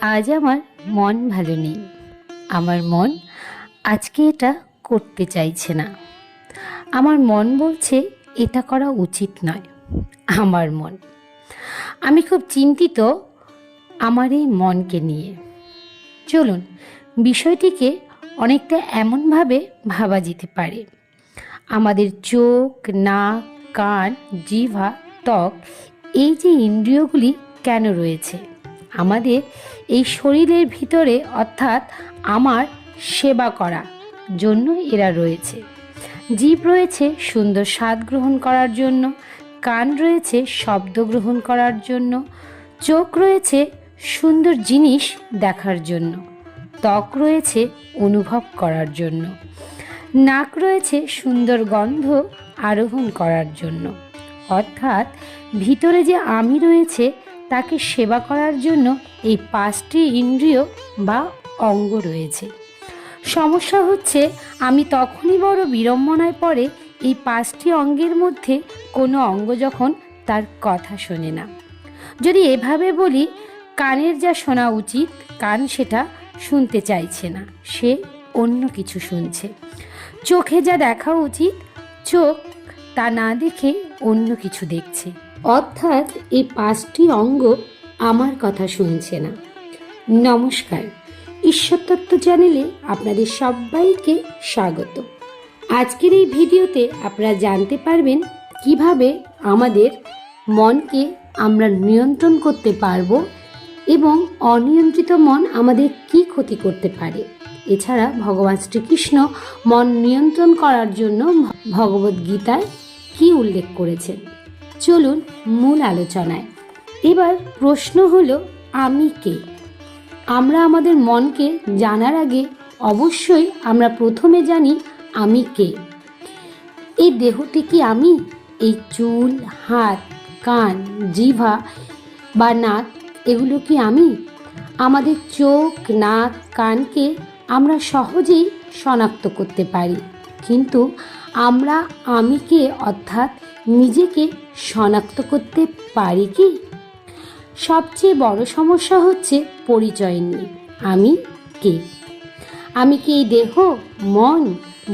আজ আমার মন ভালো নেই। আমার মন আজকে এটা করতে চাইছে না। আমার মন বলছে এটা করা উচিত নয়, আমার মন। আমি খুব চিন্তিত আমার এই মনকে নিয়ে। চলুন, বিষয়টিকে অনেকটা এমনভাবে ভাবা যেতে পারে। আমাদের চোখ, নাক, কান জিভা ত্বক, এই যে ইন্দ্রিয়গুলি কেন রয়েছে? আমাদের এই শরীরের ভিতরে অর্থাৎ আমার সেবা করা জন্য এরা রয়েছে। জীব রয়েছে সুন্দর স্বাদ গ্রহণ করার জন্য, কান রয়েছে শব্দ গ্রহণ করার জন্য, চোখ রয়েছে সুন্দর জিনিস দেখার জন্য, ত্বক রয়েছে অনুভব করার জন্য, নাক রয়েছে সুন্দর গন্ধ আরোহণ করার জন্য। অর্থাৎ ভিতরে যে আমি রয়েছে তাকে সেবা করার জন্য এই পাঁচটি ইন্দ্রিয় বা অঙ্গ রয়েছে। সমস্যা হচ্ছে, আমি তখনই বড় বিড়ম্বনায় পড়ে এই পাঁচটি অঙ্গের মধ্যে কোনো অঙ্গ যখন তার কথা শোনে না। যদি এভাবে বলি, কানের যা শোনা উচিত, কান সেটা শুনতে চাইছে না, সে অন্য কিছু শুনছে। চোখে যা দেখা উচিত, চোখ তা না দেখে অন্য কিছু দেখছে। অর্থাৎ এই পাঁচটি অঙ্গ আমার কথা শুনছে না। নমস্কার। ঈশ্বরতত্ত্ব চ্যানেলে আপনাদের সবাইকে স্বাগত। আজকের এই ভিডিওতে আপনারা জানতে পারবেন কীভাবে আমাদের মনকে আমরা নিয়ন্ত্রণ করতে পারব এবং অনিয়ন্ত্রিত মন আমাদের কি ক্ষতি করতে পারে। এছাড়া ভগবান শ্রীকৃষ্ণ মন নিয়ন্ত্রণ করার জন্য ভগবদ্গীতায় গীতায় কি উল্লেখ করেছেন? চলুন মূল আলোচনায়। এবার প্রশ্ন হলো, আমি কে? আমরা আমাদের মনকে জানার আগে অবশ্যই আমরা প্রথমে জানি, আমি কে? এই দেহটি কি আমি? এই চুল, হাত, কান জিভা বা নাক, এগুলো কি আমি? আমাদের চোখ, নাক, কানকে আমরা সহজেই শনাক্ত করতে পারি। কিন্তু আমরা আমিকে অর্থাৎ নিজেকে শনাক্ত করতে পারি কি? সবচেয়ে বড় সমস্যা হচ্ছে পরিচয় নিয়ে। আমি কে? আমি কি এই দেহ, মন,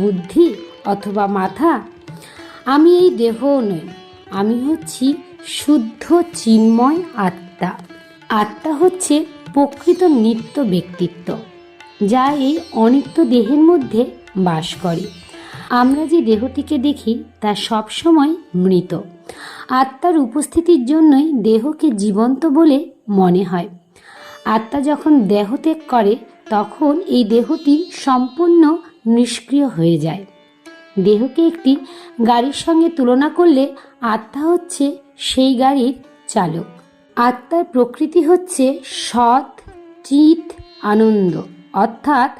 বুদ্ধি অথবা মাথা? আমি এই দেহ নই, আমি হচ্ছি শুদ্ধ চিন্ময় আত্মা। আত্মা হচ্ছে প্রকৃত নিত্য ব্যক্তিত্ব, যা এই অনিত্য দেহের মধ্যে বাস করে। আমরা যে দেহটিকে দেখি, তা সবসময় মৃত। আত্মার উপস্থিতির জন্যই দেহকে জীবন্ত বলে মনে হয়। আত্মা যখন দেহ ত্যাগ করে, তখন এই দেহটি সম্পূর্ণ নিষ্ক্রিয় হয়ে যায়। দেহকে একটি গাড়ির সঙ্গে তুলনা করলে আত্মা হচ্ছে সেই গাড়ির চালক। আত্মার প্রকৃতি হচ্ছে সৎ, চিত, আনন্দ। অর্থাৎ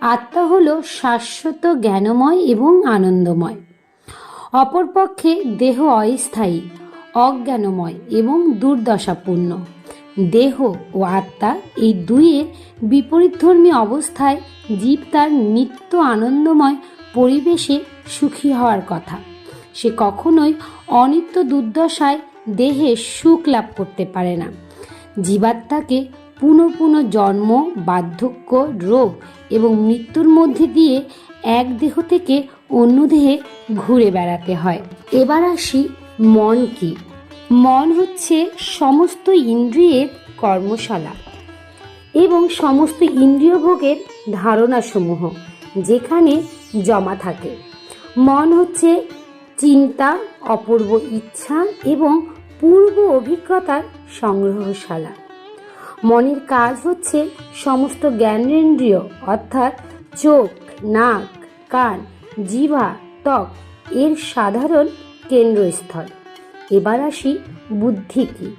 আত্মা হলো শাশ্বত জ্ঞানময় এবং আনন্দময়। অপরপক্ষে দেহ অস্থায়ী, অজ্ঞানময় এবং দুর্দশাপূর্ণ। দেহ ও আত্মা এই দুইয়ের বিপরীতধর্মী অবস্থায় জীব তার নিত্য আনন্দময় পরিবেশে সুখী হওয়ার কথা। সে কখনোই অনিত্য দুর্দশায় দেহে সুখ লাভ করতে পারে না। জীবাত্মাকে পুনঃ পুনঃ জন্ম, বার্ধক্য, রোগ এবং মৃত্যুর মধ্যে দিয়ে এক দেহ থেকে অন্য দেহে ঘুরে বেড়াতে হয়। এবার আসি মন কি। মন হচ্ছে সমস্ত ইন্দ্রিয়ের কর্মশালা এবং সমস্ত ইন্দ্রিয় ভোগের ধারণাসমূহ যেখানে জমা থাকে। মন হচ্ছে চিন্তা, অপূর্ব ইচ্ছা এবং পূর্ব অভিজ্ঞতার সংগ্রহশালা। মনের কাজ হচ্ছে সমস্ত জ্ঞানেন্দ্রিয় অর্থাৎ চোখ, নাক, কান জিভা ত্বক এর সাধারণ কেন্দ্রস্থল। এবার আসি বুদ্ধি কি।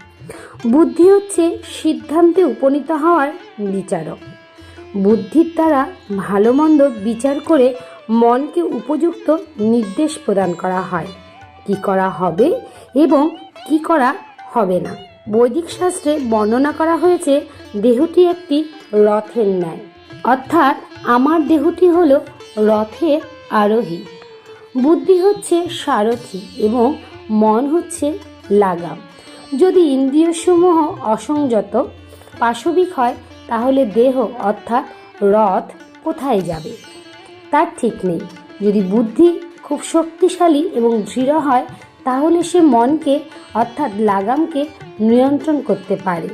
বুদ্ধি হচ্ছে সিদ্ধান্তে উপনীত হওয়ার বিচারক। বুদ্ধির দ্বারা ভালো মন্দ বিচার করে মনকে উপযুক্ত নির্দেশ প্রদান করা হয়। কি করা হবে এবং কি করা হবে না। বৈদিক শাস্ত্রে বর্ণনা করা হয়েছে, দেহটি একটি রথের ন্যায়। অর্থাৎ আমার দেহটি হল রথের আরোহী। বুদ্ধি হচ্ছে সারথি এবং মন হচ্ছে লাগাম। যদি ইন্দ্রিয়সমূহ অসংযত, পাশবিক হয়, তাহলে দেহ, অর্থাৎ রথ, কোথায় যাবে? তার ঠিক নেই। যদি বুদ্ধি খুব শক্তিশালী এবং দৃঢ় হয় তাহলে সে মনকে, অর্থাৎ লাগামকে, নিয়ন্ত্রণ করতে পারে।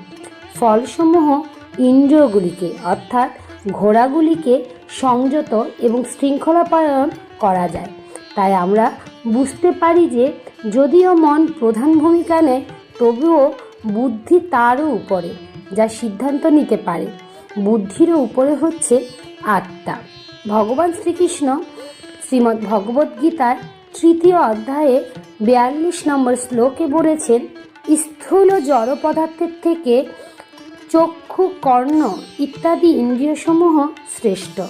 ফলসমূহ ইন্দ্রিয়গুলিকে, অর্থাৎ ঘোড়াগুলিকে সংযত এবং শৃঙ্খলাপায়ন করা যায়। তাই আমরা বুঝতে পারি যে, যদিও মন প্রধান ভূমিকা নেয়, তবুও বুদ্ধি তারও উপরে, যা সিদ্ধান্ত নিতে পারে। বুদ্ধিরও উপরে হচ্ছে আত্মা। ভগবান শ্রীকৃষ্ণ শ্রীমদ্ ভগবদ্গীতার তৃতীয় অধ্যায়ে বিয়াল্লিশ নম্বর শ্লোকে বলেছেন, স্থূল জড় পদার্থের থেকে চক্ষু, কর্ণ ইত্যাদি ইন্দ্রিয়সমূহ শ্রেষ্ঠ।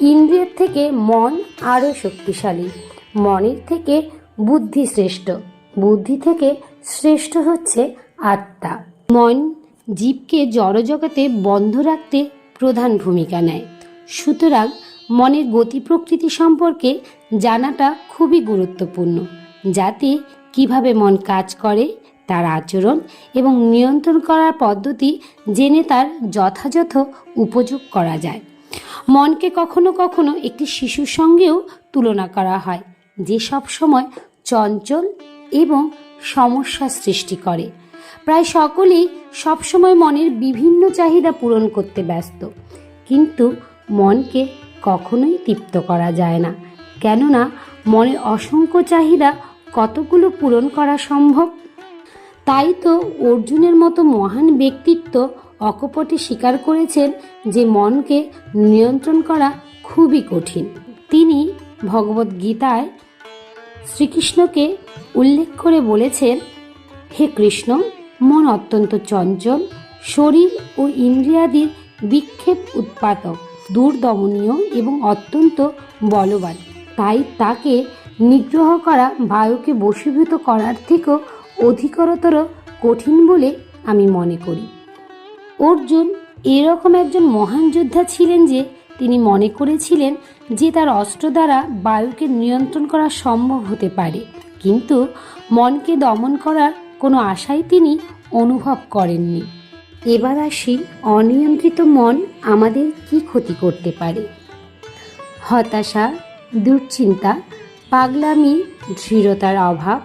ইন্দ্রিয়ের থেকে মন আরও শক্তিশালী। মনের থেকে বুদ্ধি শ্রেষ্ঠ। বুদ্ধি থেকে শ্রেষ্ঠ হচ্ছে আত্মা। মন জীবকে জড়জগতে বন্ধ রাখতে প্রধান ভূমিকা নেয়। সুতরাং মনের গতি প্রকৃতি সম্পর্কে জানাটা খুবই গুরুত্বপূর্ণ। যাতে কীভাবে মন কাজ করে, তার আচরণ এবং নিয়ন্ত্রণ করার পদ্ধতি জেনে তার যথাযথ উপযোগ করা যায়। মনকে কখনো কখনো একটি শিশুর সঙ্গেও তুলনা করা হয়, যে সবসময় চঞ্চল এবং সমস্যা সৃষ্টি করে। প্রায় সকলেই সবসময় মনের বিভিন্ন চাহিদা পূরণ করতে ব্যস্ত। কিন্তু মনকে কখনোই তৃপ্ত করা যায় না। কেননা, মনের অসংখ্য চাহিদা কতগুলো পূরণ করা সম্ভব? তাই তো অর্জুনের মতো মহান ব্যক্তিত্ব অকপটে স্বীকার করেছেন যে মনকে নিয়ন্ত্রণ করা খুবই কঠিন। তিনি ভগবদ্গীতায় শ্রীকৃষ্ণকে উল্লেখ করে বলেছেন, হে কৃষ্ণ, মন অত্যন্ত চঞ্চল, শরীর ও ইন্দ্রিয়াদির বিক্ষেপ উৎপাদক দূরদমনীয় এবং অত্যন্ত বলবান। তাই তাকে নিগ্রহ করা বায়ুকে বশীভূত করার থেকেও অধিকতর কঠিন বলে আমি মনে করি। অর্জুন এরকম একজন মহান যোদ্ধা ছিলেন যে, তিনি মনে করেছিলেন যে তার অস্ত্র দ্বারা বায়ুকে নিয়ন্ত্রণ করা সম্ভব হতে পারে। কিন্তু মনকে দমন করার কোনো আশাই তিনি অনুভব করেননি। এবার আসি অনিয়ন্ত্রিত মন আমাদের কি ক্ষতি করতে পারে? হতাশা, দুশ্চিন্তা, পাগলামি, দৃঢ়তার অভাব,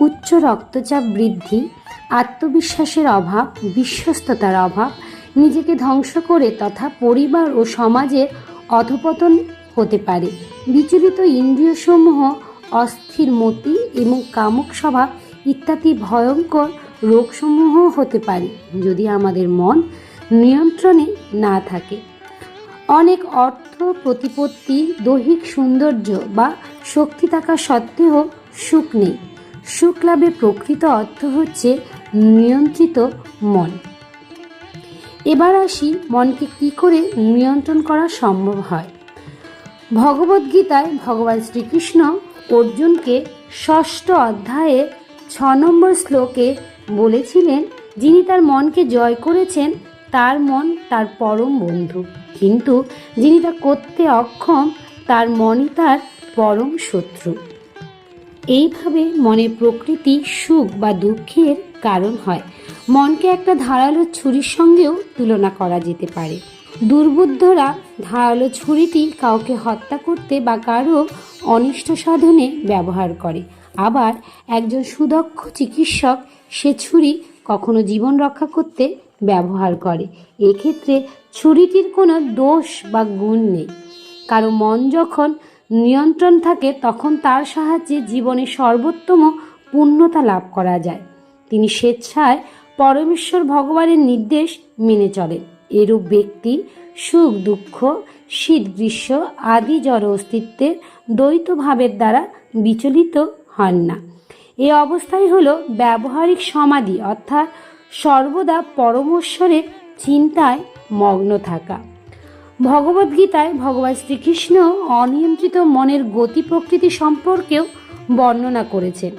উচ্চ রক্তচাপ বৃদ্ধি, আত্মবিশ্বাসের অভাব, বিশ্বস্ততার অভাব, নিজেকে ধ্বংস করে তথা পরিবার ও সমাজের অধপতন হতে পারে। বিচলিত ইন্দ্রিয়সমূহ, অস্থির মতি এবং কামুক স্বভাব ইত্যাদি ভয়ঙ্কর রোগসমূহ হতে পারে যদি আমাদের মন নিয়ন্ত্রণে না থাকে। অনেক অর্থ প্রতিপত্তি, দৈহিক সৌন্দর্য বা শক্তি থাকা সত্ত্বেও সুখ নেই। সুখ লাভের প্রকৃত অর্থ হচ্ছে নিয়ন্ত্রিত মন। এবার আসি মনকে কি করে নিয়ন্ত্রণ করা সম্ভব হয়। ভগবদ্গীতায় ভগবান শ্রীকৃষ্ণ অর্জুনকে ষষ্ঠ অধ্যায়ে ছ নম্বর শ্লোকে বলেছিলেন যিনি তার মনকে জয় করেছেন, তার মন তার পরম বন্ধু। কিন্তু যিনি তা করতে অক্ষম, তার মনই তার পরম শত্রু। এইভাবে মনের প্রকৃতি সুখ বা দুঃখের কারণ হয়। মনকে একটা ধারালো ছুরির সঙ্গেও তুলনা করা যেতে পারে। দুর্বুদ্ধরা ধারালো ছুরিটি কাউকে হত্যা করতে বা কারও অনিষ্ট সাধনে ব্যবহার করে। আবার একজন সুদক্ষ চিকিৎসক সে ছুরি কখনো জীবন রক্ষা করতে ব্যবহার করে। এক্ষেত্রে ছুরিটির কোনো দোষ বা গুণ নেই। কারও মন যখন নিয়ন্ত্রণ থাকে, তখন তার সাহায্যে জীবনে সর্বোত্তম পূর্ণতা লাভ করা যায়। তিনি স্বেচ্ছায় পরমেশ্বর ভগবানের নির্দেশ মেনে চলেন। এরূপ ব্যক্তি সুখ, দুঃখ, শীত, গ্রীষ্ম আদি জড় অস্তিত্বের দ্বৈতভাবের দ্বারা বিচলিত হন না। এই অবস্থাই হলো ব্যবহারিক সমাধি, অর্থাৎ সর্বদা পরমেশ্বরের চিন্তায় মগ্ন থাকা। ভগবদ্গীতায় ভগবান শ্রীকৃষ্ণ অনিয়ন্ত্রিত মনের গতি প্রকৃতি সম্পর্কেও বর্ণনা করেছেন।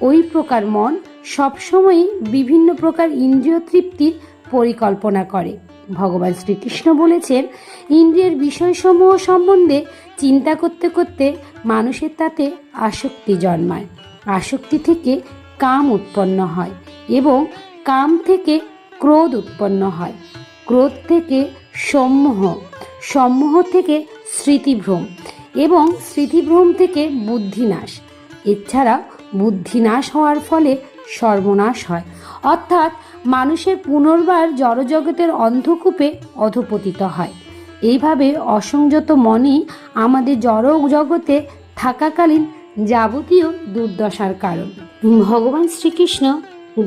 ওই প্রকার মন সবসময়ই বিভিন্ন প্রকার ইন্দ্রিয় তৃপ্তির পরিকল্পনা করে। ভগবান শ্রীকৃষ্ণ বলেছেন, ইন্দ্রিয়ের বিষয়সমূহ সম্বন্ধে চিন্তা করতে করতে মানুষের তাতে আসক্তি জন্মায়। আসক্তি থেকে কাম উৎপন্ন হয় এবং কাম থেকে ক্রোধ উৎপন্ন হয়। ক্রোধ থেকে সম্মোহ সম্মোহ থেকে স্মৃতিভ্রম এবং স্মৃতিভ্রম থেকে বুদ্ধিনাশ। এছাড়া বুদ্ধিনাশ হওয়ার ফলে সর্বনাশ হয়। অর্থাৎ মানুষের পুনর্বার জড়জগতের অন্ধকূপে অধপতিত হয়। এইভাবে অসংযত মনই আমাদের জড় জগতে থাকাকালীন যাবতীয় দুর্দশার কারণ। ভগবান শ্রীকৃষ্ণ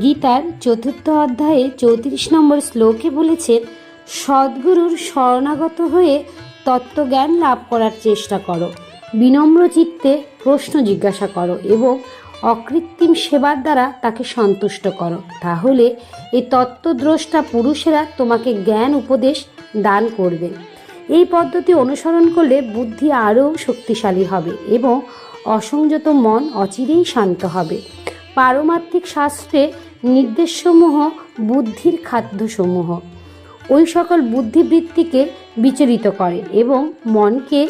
গীতার চতুর্থ অধ্যায়ে চৌত্রিশ নম্বর শ্লোকে বলেছেন, সদ্গুরুর শরণাগত হয়ে তত্ত্বজ্ঞান লাভ করার চেষ্টা করো, বিনম্র চিত্তে প্রশ্ন জিজ্ঞাসা করো এবং অকৃত্রিম সেবার দ্বারা তাকে সন্তুষ্ট করো। তাহলে এই তত্ত্বদ্রষ্টা পুরুষেরা তোমাকে জ্ঞান উপদেশ দান করবে। এই পদ্ধতি অনুসরণ করলে বুদ্ধি আরও শক্তিশালী হবে এবং অসংযত মন অচিরেই শান্ত হবে। পারমার্থিক শাস্ত্রে নির্দেশসমূহ বুদ্ধির খাদ্যসমূহ। ওই সকল বুদ্ধিবৃত্তিকে বিচলিত করে এবং মনকে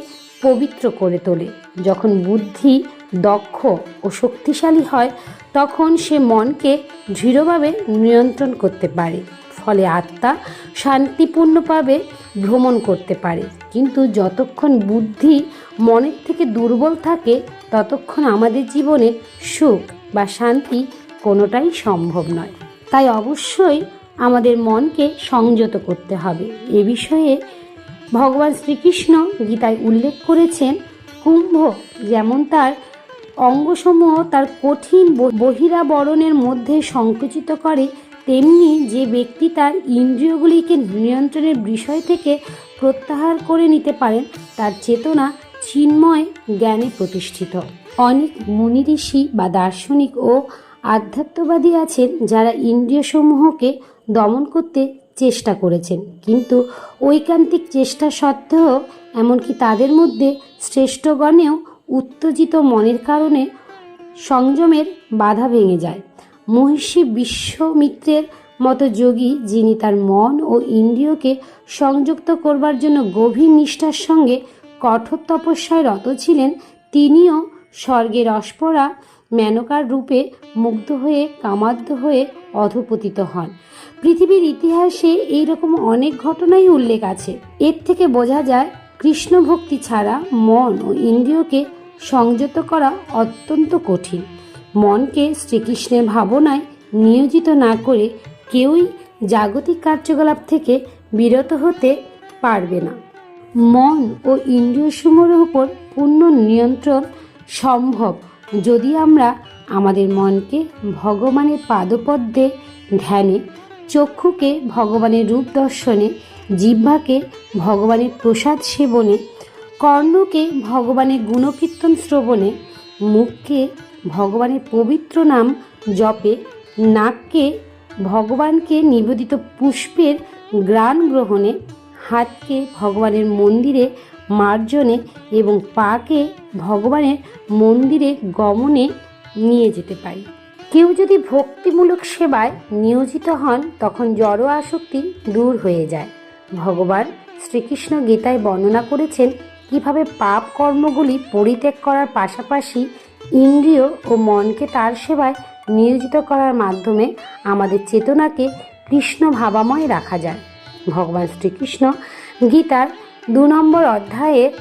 পবিত্র করে তোলে। যখন বুদ্ধি দক্ষ ও শক্তিশালী হয়, তখন সে মনকে দৃঢ়ভাবে নিয়ন্ত্রণ করতে পারে। ফলে আত্মা শান্তিপূর্ণভাবে ভ্রমণ করতে পারে। কিন্তু যতক্ষণ বুদ্ধি মনের থেকে দুর্বল থাকে, ততক্ষণ আমাদের জীবনে সুখ বা শান্তি কোনোটাই সম্ভব নয়। তাই অবশ্যই আমাদের মনকে সংযত করতে হবে। এ বিষয়ে ভগবান শ্রীকৃষ্ণ গীতায় উল্লেখ করেছেন, কুম্ভ যেমন তার অঙ্গসমূহ তার কঠিন বহিরাবরণের মধ্যে সংকুচিত করে তেমনি যে ব্যক্তি তার ইন্দ্রিয়গুলিকে নিয়ন্ত্রণের বিষয় থেকে প্রত্যাহার করে নিতে পারেন, তার চেতনা চিন্ময় জ্ঞানে প্রতিষ্ঠিত। অনেক মুনি ঋষি বা দার্শনিক ও আধ্যাত্মবাদী আছেন যারা ইন্দ্রিয়সমূহকে দমন করতে চেষ্টা করেছেন। কিন্তু ঐকান্তিক চেষ্টা সত্ত্বেও, এমনকি তাদের মধ্যে শ্রেষ্ঠগণেও উত্তেজিত মনের কারণে সংযমের বাধা ভেঙে যায়। মহিষী বিশ্বমিত্রের মতো যোগী যিনি তার মন ও ইন্দ্রিয়কে সংযুক্ত করবার জন্য গভীর নিষ্ঠার সঙ্গে কঠোর তপস্যায় রত ছিলেন, তিনিও স্বর্গের অস্পরা মেনকার রূপে মুগ্ধ হয়ে কামাদ্ধ হয়ে অধপতিত হন। পৃথিবীর ইতিহাসে এই রকম অনেক ঘটনাই উল্লেখ আছে। এর থেকে বোঝা যায় কৃষ্ণ ভক্তি ছাড়া মন ও ইন্দ্রিয়কে সংযত করা অত্যন্ত কঠিন। মনকে শ্রীকৃষ্ণের ভাবনায় নিয়োজিত না করে কেউই জাগতিক কার্যকলাপ থেকে বিরত হতে পারবে না। মন ও ইন্দ্রিয়সমূহের উপর পূর্ণ নিয়ন্ত্রণ সম্ভব যদি আমরা আমাদের মনকে ভগবানের পাদপদ্মে, ধ্যানে, চক্ষুকে ভগবানের রূপ দর্শনে, জিহ্বাকে ভগবানের প্রসাদ সেবনে, কর্ণকে ভগবানের গুণকীর্তন শ্রবণে, মুখকে ভগবানের পবিত্র নাম জপে নাককে ভগবানকে নিবেদিত পুষ্পের গ্রাণ গ্রহণে, হাতকে ভগবানের মন্দিরে মার্জনে এবং পাকে ভগবানের মন্দিরে গমনে নিয়ে যেতে পারি। কেউ যদি ভক্তিমূলক সেবায় নিয়োজিত হন, তখন জড় আসক্তি দূর হয়ে যায়। ভগবান শ্রীকৃষ্ণ গীতায় বর্ণনা করেছেন, কীভাবে পাপ কর্মগুলি পরিত্যাগ করার পাশাপাশি ইন্দ্রিয় ও মনকে তার সেবায় নিয়োজিত করার মাধ্যমে আমাদের চেতনাকে কৃষ্ণ ভাবাময় রাখা যায়। ভগবান শ্রীকৃষ্ণ গীতার দু নম্বর অধ্যায়ের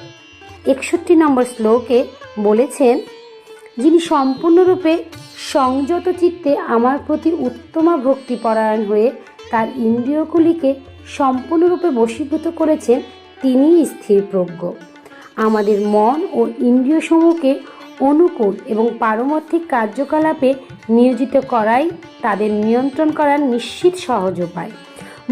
একষট্টি নম্বর শ্লোকে বলেছেন, যিনি সম্পূর্ণরূপে সংযত চিত্তে আমার প্রতি উত্তমা ভক্তিপরায়ণ হয়ে তার ইন্দ্রিয়গুলিকে সম্পূর্ণরূপে বশীভূত করেছেন, তিনিই স্থিরপ্রজ্ঞ। আমাদের মন ও ইন্দ্রিয়সমূহকে অনুকূল এবং পারমার্থিক কার্যকলাপে নিয়োজিত করাই তাদের নিয়ন্ত্রণ করার নিশ্চিত সহজ উপায়।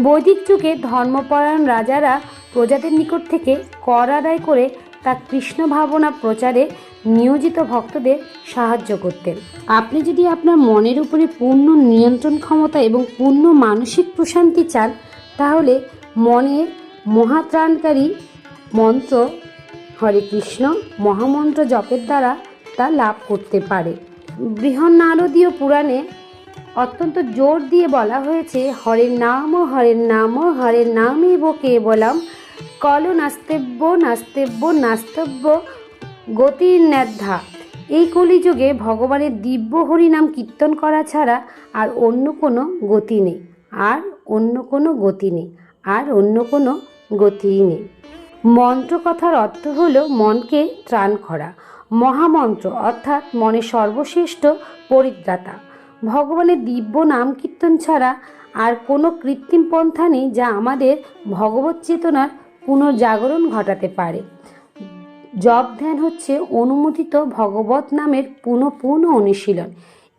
বৈদিক যুগে ধর্মপরায়ণ রাজারা প্রজাদের নিকট থেকে কর আদায় করে তার কৃষ্ণ ভাবনা প্রচারে নিয়োজিত ভক্তদের সাহায্য করতেন। আপনি যদি আপনার মনের উপরে পূর্ণ নিয়ন্ত্রণ ক্ষমতা এবং পূর্ণ মানসিক প্রশান্তি চান, তাহলে মনের মহাত্রাণকারী মন্ত্র হরে কৃষ্ণ মহামন্ত্র জপের দ্বারা তা লাভ করতে পারে। বৃহন্নারদীয় পুরাণে অত্যন্ত জোর দিয়ে বলা হয়েছে, হরের নাম হরের নাম, হরের নামে বকে বলাম কল নাস্তেব্য নাস্তেব্য নাস্তব্য গতির ন্যাধ্যা। এই কলিযুগে ভগবানের দিব্য হরিনাম কীর্তন করা ছাড়া আর অন্য কোনো গতি নেই, আর অন্য কোনো গতি নেই, আর অন্য কোনো গতিই নেই। মন্ত্র কথার অর্থ হলো মনকে ত্রাণ করা। মহামন্ত্র, অর্থাৎ মনে সর্বশ্রেষ্ঠ পরিত্রাতা ভগবানের দিব্য নাম কীর্তন ছাড়া আর কোনো কৃত্রিম পন্থা নেই যা আমাদের ভগবত চেতনার পুনর্জাগরণ ঘটাতে পারে। জপ ধ্যান হচ্ছে অনুমোদিত ভগবত নামের পুনঃ পুনঃ অনুশীলন।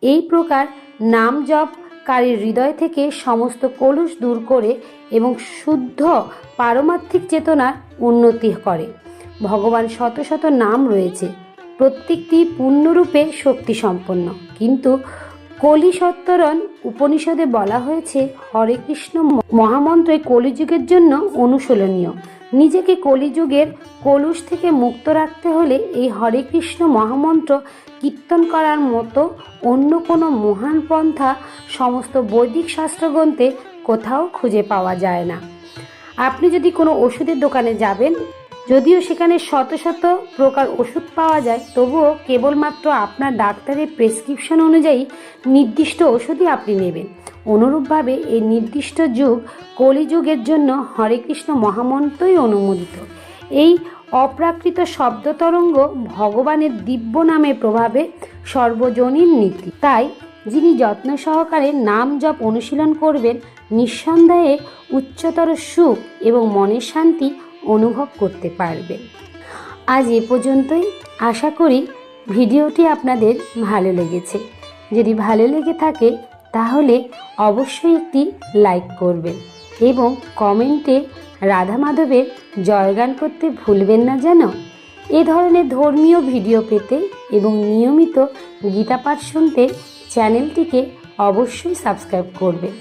এই প্রকার নাম জপকারীর হৃদয় থেকে সমস্ত কলুষ দূর করে এবং শুদ্ধ পারমার্থিক চেতনার উন্নতি করে। ভগবান শত শত নাম রয়েছে। প্রত্যেকটি পূর্ণরূপে শক্তি সম্পন্ন কিন্তু কলি সত্তরণ উপনিষদে বলা হয়েছে, হরে কৃষ্ণ, মহামন্ত্র কলিযুগের জন্য অনুশীলনীয়। নিজেকে কলিযুগের কলুষ থেকে মুক্ত রাখতে হলে এই হরে কৃষ্ণ মহামন্ত্র কীর্তন করার মতো অন্য কোনো মহান পন্থা, সমস্ত বৈদিক শাস্ত্রগ্রন্থে কোথাও খুঁজে পাওয়া যায় না। আপনি যদি কোনো ওষুধের দোকানে যাবেন যদিও সেখানে শত শত প্রকার ওষুধ পাওয়া যায়, তবুও কেবলমাত্র আপনার ডাক্তারের প্রেসক্রিপশন অনুযায়ী নির্দিষ্ট ওষুধই আপনি নেবেন। অনুরূপভাবে এই নির্দিষ্ট যুগ কলিযুগের জন্য হরে কৃষ্ণ মহামন্ত্রই অনুমোদিত। এই অপ্রাকৃত শব্দ তরঙ্গ ভগবানের দিব্য নামের প্রভাবে সর্বজনীন নীতি। তাই যিনি যত্ন সহকারে নাম জপ অনুশীলন করবেন, নিঃসন্দেহে উচ্চতর সুখ এবং মনের শান্তি অনুভব করতে পারবেন আজ এ পর্যন্তই। আশা করি ভিডিওটি আপনাদের ভালো লেগেছে। যদি ভালো লেগে থাকে, তাহলে অবশ্যই একটি লাইক করবেন এবং কমেন্টে রাধা মাধবের জয়গান করতে ভুলবেন না যেন। এ ধরনের ধর্মীয় ভিডিও পেতে এবং নিয়মিত গীতা পাঠ শুনতে চ্যানেলটিকে অবশ্যই সাবস্ক্রাইব করবেন।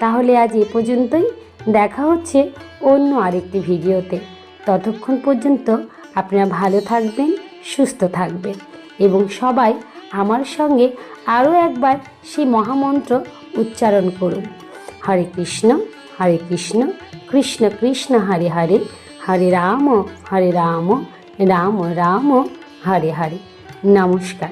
তাহলে আজ এ পর্যন্তই। দেখা হচ্ছে অন্য আরেকটি ভিডিওতে। ততক্ষণ পর্যন্ত আপনারা ভালো থাকবেন, সুস্থ থাকবেন এবং সবাই আমার সঙ্গে আরও একবার সেই মহামন্ত্র উচ্চারণ করুন। হরে কৃষ্ণ হরে কৃষ্ণ কৃষ্ণ কৃষ্ণ, হরে হরে হরে রাম হরে রাম রাম রাম, হরে হরে। নমস্কার।